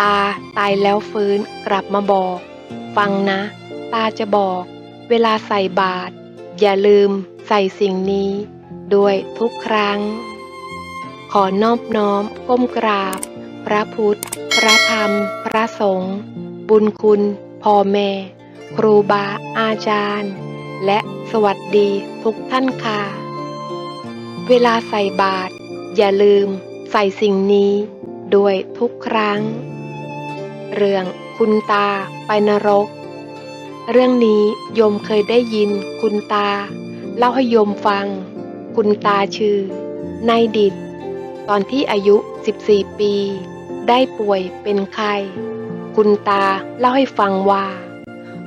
ตาตายแล้วฟื้นกลับมาบอก ฟังนะ ตาจะบอก เวลาใส่บาตรอย่าลืมใส่สิ่งนี้ ด้วยทุกครั้ง ขอนอบน้อมก้มกราบ พระพุทธ พระธรรม พระสงฆ์บุญคุณพ่อแม่ ครูบาอาจารย์ และสวัสดีทุกท่านค่ะ เวลาใส่บาตรอย่าลืมใส่สิ่งนี้ด้วยทุกครั้ง เรื่องคุณตาไปนรก เรื่องนี้โยมเคยได้ยินคุณตา เล่าให้โยมฟัง คุณตาชื่อนายดิดตอนที่อายุ 14 ปี ได้ป่วยเป็นไข้คุณตาเล่าให้ฟังว่า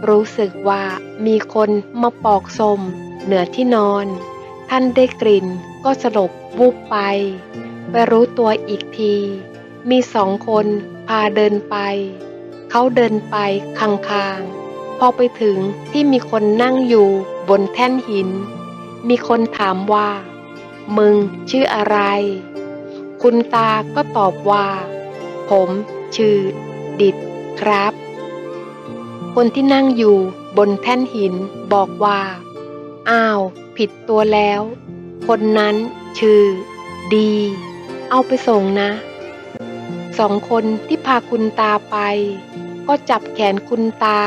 รู้สึกว่ามีคนมาปอกสมเหนือที่นอน ท่านได้กลิ่นก็สลบวูบไป ไปรู้ตัวอีกที มีสองคน พาเดินไป เขาเดินไปคางๆพอไปถึงที่มีคนนั่งอยู่บนแท่นหิน มีคนถามว่า มึงชื่ออะไร คุณตาก็ตอบว่า ผมชื่อ ดิดครับ คนที่นั่งอยู่บนแท่นหินบอกว่า อ้าว ผิดตัวแล้ว คนนั้นชื่อ ดี เอาไปส่งนะ สองคนที่พาคุณตาไป ก็จับแขนคุณตา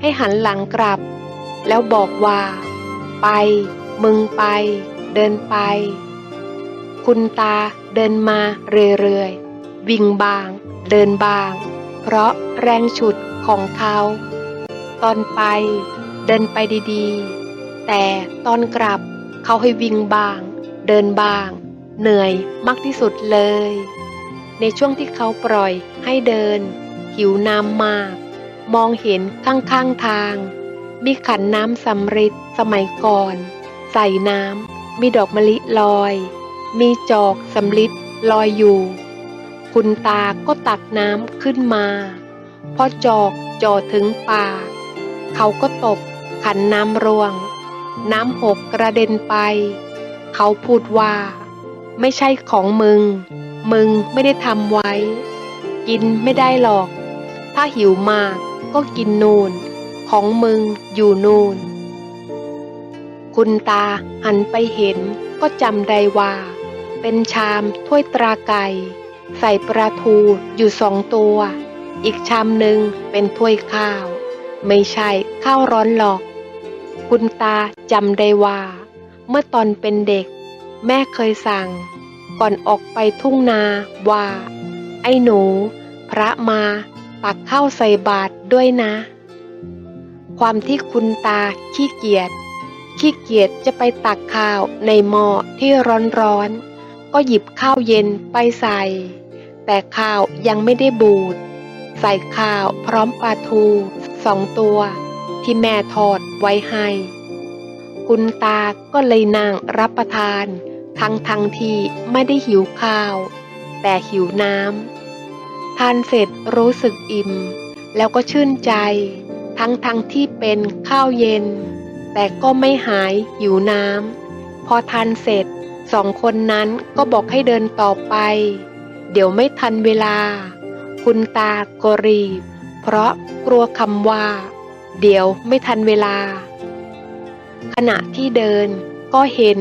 ให้หันหลังกลับ แล้วบอกว่า ไป มึงไป เดินไป คุณตาเดินมาเรื่อยๆ วิ่งบาง เดินบาง เพราะแรงฉุดของเขา ตอนไป เดินไปดีๆ แต่ตอนกลับเขาให้วิ่งบาง เดินบาง เหนื่อยมากที่สุดเลย ในช่วงที่เขาปล่อยให้เดิน หิวน้ำมาก มองเห็นข้างๆทาง มีขันน้ำสำริดสมัยก่อน ใส่น้ำมีดอกมะลิลอย มีจอกสำลิดลอยอยู่ คุณตาก็ตักน้ำขึ้นมา พอจอกจ่อถึงปาก เขาก็ตบขันน้ำร่วง น้ำหกกระเด็นไป เขาพูดว่า ไม่ใช่ของมึง มึงไม่ได้ทำไว้ กินไม่ได้หรอก ถ้าหิวมากก็กินนูน ของมึงอยู่นูน คุณตาหันไปเห็นก็จำได้ว่า เป็นชามถ้วยตราไก่ ใส่ปลาทูอยู่สองตัว อีกชามหนึ่งเป็นถ้วยข้าว ไม่ใช่ข้าวร้อนหรอก คุณตาจำได้ว่า เมื่อตอนเป็นเด็ก แม่เคยสั่ง ก่อนออกไปทุ่งนาว่า ไอ้หนู พระมาตักข้าวใส่บาตรด้วยนะ ความที่คุณตาขี้เกียจขี้เกียจจะไปตักข้าวในหม้อที่ร้อนๆ ก็หยิบข้าวเย็นไปใส่ แต่ข้าวยังไม่ได้บูด ใส่ข้าวพร้อมปลาทูสองตัว ที่แม่ทอดไว้ให้ คุณตาก็เลยนั่งรับประทาน ทั้งทั้งที่ไม่ได้หิวข้าว แต่หิวน้ำทานเสร็จรู้สึกอิ่ม แล้วก็ชื่นใจ ทั้งทั้งที่เป็นข้าวเย็น แต่ก็ไม่หายหิวน้ำพอทานเสร็จสองคนนั้นก็บอกให้เดินต่อไป เดี๋ยวไม่ทันเวลา คุณตาก็รีบ เพราะกลัวคำว่า เดี๋ยวไม่ทันเวลา ขณะที่เดินก็เห็น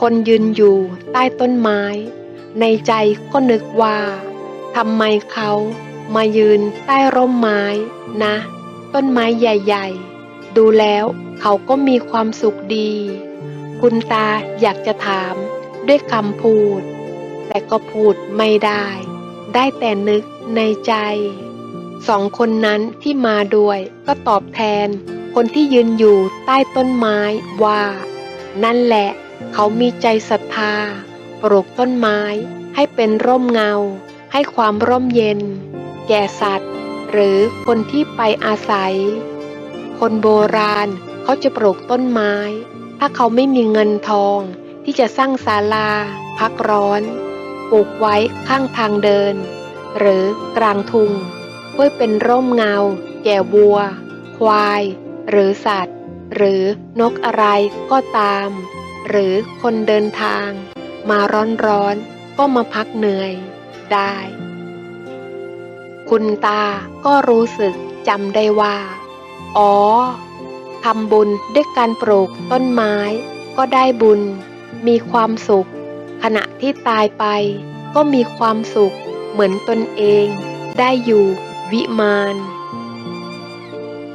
คนยืนอยู่ใต้ต้นไม้ ในใจก็นึกว่าทำไมเขามายืนใต้ร่มไม้นะ ต้นไม้ใหญ่ ๆ ดูแล้วเขาก็มีความสุขดี คุณตาอยากจะถามด้วยคำพูด แต่ก็พูดไม่ได้ ได้แต่นึกในใจ สองคนนั้นที่มาด้วยก็ตอบแทน คนที่ยืนอยู่ใต้ต้นไม้ว่า นั่นแหละ เขามีใจศรัทธา ปลูกต้นไม้ให้เป็นร่มเงา ให้ความร่มเย็น แก่สัตว์ หรือคนที่ไปอาศัย คนโบราณเขาจะปลูกต้นไม้ ถ้าเขาไม่มีเงินทอง ที่จะสร้างศาลา พักร้อนปลูกไว้ข้างทางเดิน หรือกลางทุ่งเพื่อเป็นร่มเงา แก่วัว ควาย หรือสัตว์ หรือนกอะไรก็ตาม หรือคนเดินทาง มาร้อนๆก็มาพักเหนื่อยได้ คุณตาก็รู้สึกจำได้ว่า อ๋อทำบุญด้วยการปลูกต้นไม้ ก็ได้บุญ มีความสุข ขณะที่ตายไป ก็มีความสุขเหมือนตนเอง ได้อยู่วิมาน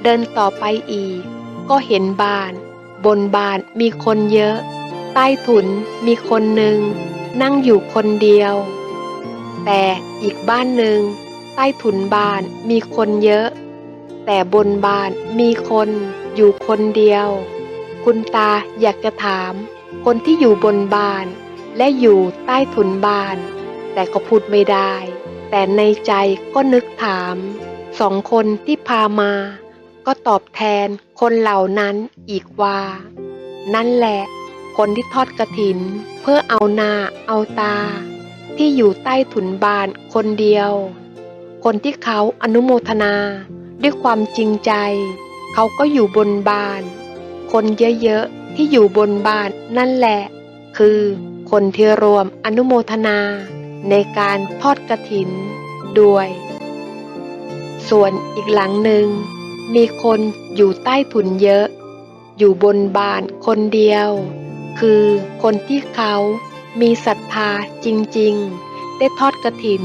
เดินต่อไปอีก ก็เห็นบ้าน บนบ้านมีคนเยอะ ใต้ถุนมีคนหนึ่งนั่งอยู่คนเดียว แต่อีกบ้านหนึ่งใต้ถุนบ้านมีคนเยอะ แต่บนบ้านมีคนอยู่คนเดียว คุณตาอยากจะถาม คนที่อยู่บนบ้าน และอยู่ใต้ถุนบ้าน แต่ก็พูดไม่ได้ แต่ในใจก็นึกถาม สองคนที่พามา ก็ตอบแทนคนเหล่านั้นอีกว่า นั่นแหละ คนที่ทอดกระถิน เพื่อเอาหน้าเอาตา ที่อยู่ใต้ถุนบานคนเดียว คนที่เขาอนุโมทนา ด้วยความจริงใจ เขาก็อยู่บนบาน คนเยอะๆที่อยู่บนบานนั่นแหละ คือคนที่รวมอนุโมทนา ในการทอดกระถินด้วย ส่วนอีกหลังหนึ่ง มีคนอยู่ใต้ถุนเยอะ อยู่บนบานคนเดียว คือคนที่เขามีศรัทธาจริงๆ ได้ทอดกระถิน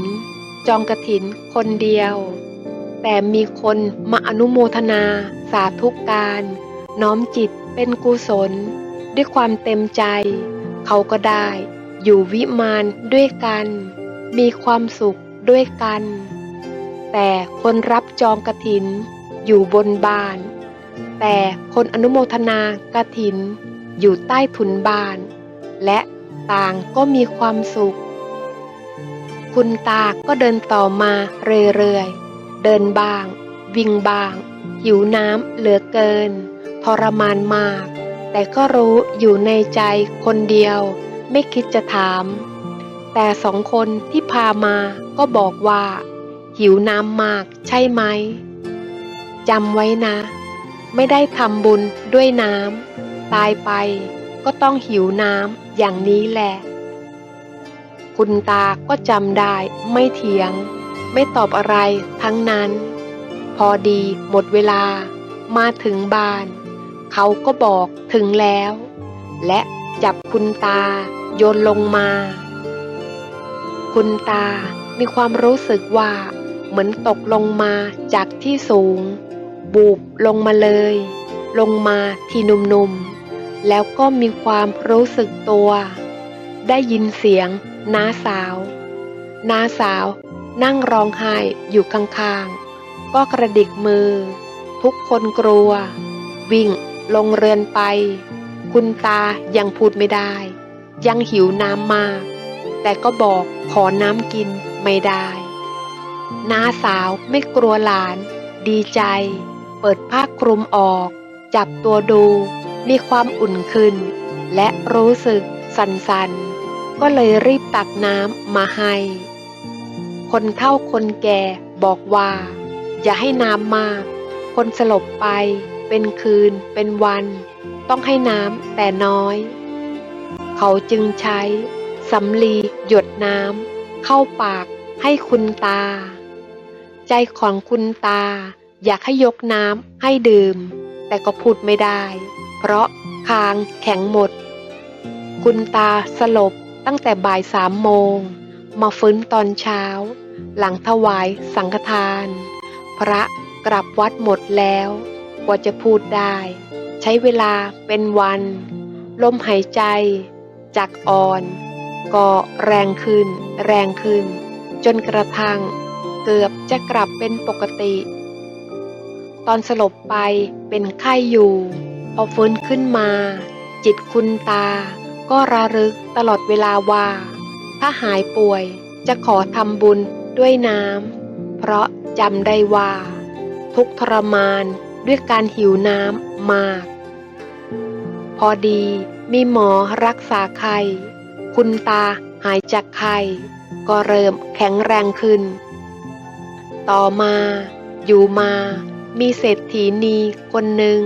จองกระถินคนเดียว แต่มีคนมาอนุโมทนาสาธุการ น้อมจิตเป็นกุศล ด้วยความเต็มใจ เขาก็ได้อยู่วิมานด้วยกัน มีความสุขด้วยกัน แต่คนรับจองกระถินอยู่บนบาน แต่คนอนุโมทนากระถิน อยู่ใต้ถุนบาน และต่างก็มีความสุข คุณตาก็เดินต่อมาเรื่อยๆ เดินบ้าง วิ่งบ้าง หิวน้ำเหลือเกิน ทรมานมาก แต่ก็รู้อยู่ในใจคนเดียว ไม่คิดจะถาม แต่สองคนที่พามาก็บอกว่า หิวน้ำมากใช่ไหมจำไว้นะ ไม่ได้ทำบุญด้วยน้ำ ตายไป ก็ต้องหิวน้ำอย่างนี้แหละ คุณตาก็จำได้ไม่เถียง ไม่ตอบอะไรทั้งนั้น พอดีหมดเวลามาถึงบ้าน เขาก็บอกถึงแล้ว และจับคุณตาโยนลงมา คุณตามีความรู้สึกว่าเหมือนตกลงมาจากที่สูง บูบลงมาเลย ลงมาที่นุ่มๆ แล้วก็มีความรู้สึกตัว ได้ยินเสียงน้าสาว น้าสาวนั่งร้องไห้อยู่ข้างๆ ก็กระดิกมือ ทุกคนกลัว วิ่งลงเรือนไป คุณตายังพูดไม่ได้ ยังหิวน้ำมาก แต่ก็บอกขอน้ำกินไม่ได้ น้าสาวไม่กลัวหลาน ดีใจ เปิดผ้าคลุมออก จับตัวดู มีความอุ่นขึ้น และรู้สึกสันๆ ก็เลยรีบตักน้ำมาให้ คนเฒ่าคนแก่บอกว่า อย่าให้น้ำมาก คนสลบไป เป็นคืน เป็นวัน ต้องให้น้ำแต่น้อย เขาจึงใช้สำลีหยดน้ำเข้าปากให้คุณตา ใจของคุณตาอยากให้ยกน้ำให้ดื่ม แต่ก็พูดไม่ได้ เพราะคางแข็งหมด คุณตาสลบตั้งแต่บ่ายสามโมง มาฟื้นตอนเช้า หลังถวายสังฆทาน พระกลับวัดหมดแล้ว กว่าจะพูดได้ ใช้เวลาเป็นวัน ลมหายใจ จากอ่อน ก็แรงขึ้น แรงขึ้น จนกระทั่งเกือบจะกลับเป็นปกติ ตอนสลบไปเป็นไข้อยู่ พอฟื้นขึ้นมา จิตคุณตา ก็ระลึกตลอดเวลาว่า ถ้าหายป่วยจะขอทำบุญด้วยน้ำเพราะจำได้ว่า ทุกทรมานด้วยการหิวน้ำมาก พอดีมีหมอรักษาไข้คุณตาหายจากไข้ก็เริ่มแข็งแรงขึ้น ต่อมาอยู่มามีเศรษฐีนีคนหนึ่ง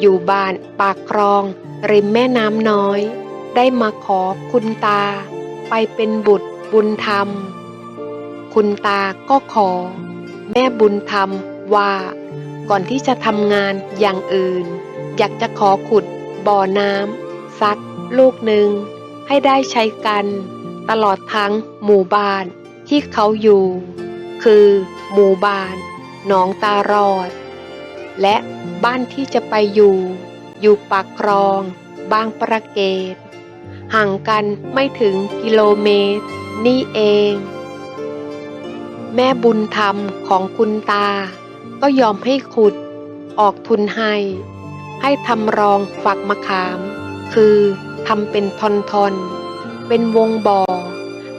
อยู่บ้านปากคลอง ริมแม่น้ำน้อย ได้มาขอคุณตา ไปเป็นบุตรบุญธรรม คุณตาก็ขอ แม่บุญธรรมว่า ก่อนที่จะทำงานอย่างอื่น อยากจะขอขุดบ่อน้ำสักลูกหนึ่ง ให้ได้ใช้กันตลอดทั้งหมู่บ้านที่เขาอยู่ คือหมู่บ้านหนองตารอด และบ้านที่จะไปอยู่ อยู่ปากคลอง บางประเกต ห่างกันไม่ถึงกิโลเมตร นี่เอง แม่บุญธรรมของคุณตา ก็ยอมให้ขุด ออกทุนให้ ให้ทำรองฝักมะขาม คือทำเป็นทอนๆเป็นวงบ่อ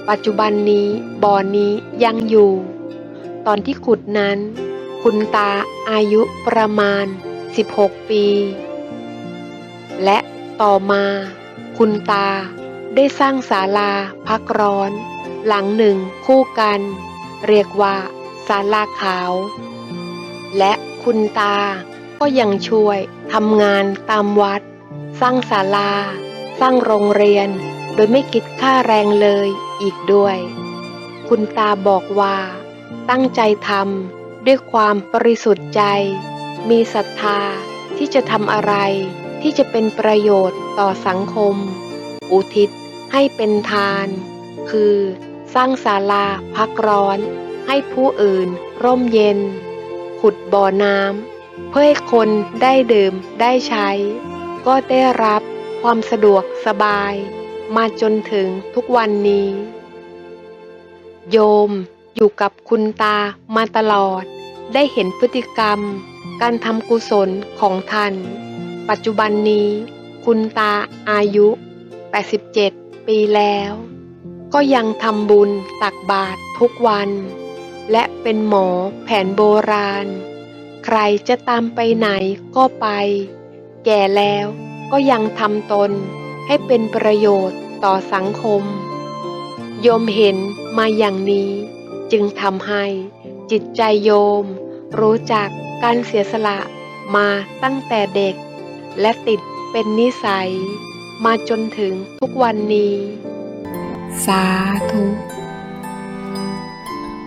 ปัจจุบันนี้บ่อนี้ยังอยู่ ตอนที่ขุดนั้น คุณตาอายุประมาณ 16 ปี และต่อมา คุณตาได้สร้างศาลาพักร้อน หลังหนึ่งคู่กัน เรียกว่าศาลาขาว และคุณตาก็ยังช่วยทำงานตามวัด สร้างศาลา สร้างโรงเรียน โดยไม่คิดค่าแรงเลยอีกด้วย คุณตาบอกว่า ตั้งใจทำ ด้วยความบริสุทธิ์ใจ มีศรัทธาที่จะทำอะไร ที่จะเป็นประโยชน์ต่อสังคม อุทิศให้เป็นทาน คือ สร้างศาลาพักร้อน ให้ผู้อื่น ร่มเย็น ขุดบ่อน้ำเพื่อให้คนได้ดื่มได้ใช้ ก็ได้รับความสะดวกสบาย มาจนถึงทุกวันนี้ โยม อยู่กับคุณตามาตลอด ได้เห็นพฤติกรรม การทำกุศลของท่าน ปัจจุบันนี้ คุณตาอายุ 87 ปีแล้ว ก็ยังทำบุญตักบาตรทุกวัน และเป็นหมอแผนโบราณ ใครจะตามไปไหนก็ไป แก่แล้วก็ยังทำตนให้เป็นประโยชน์ต่อสังคม โยมเห็นมาอย่างนี้ จึงทำให้จิตใจโยม รู้จักการเสียสละมาตั้งแต่เด็ก และติดเป็นนิสัย มาจนถึงทุกวันนี้ สาธุ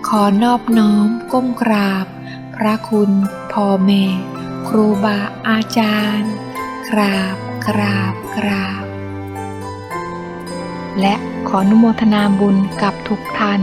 ขอนอบน้อมก้มกราบ พระคุณพ่อแม่ ครูบาอาจารย์ กราบกราบกราบ และขออนุโมทนาบุญกับทุกท่าน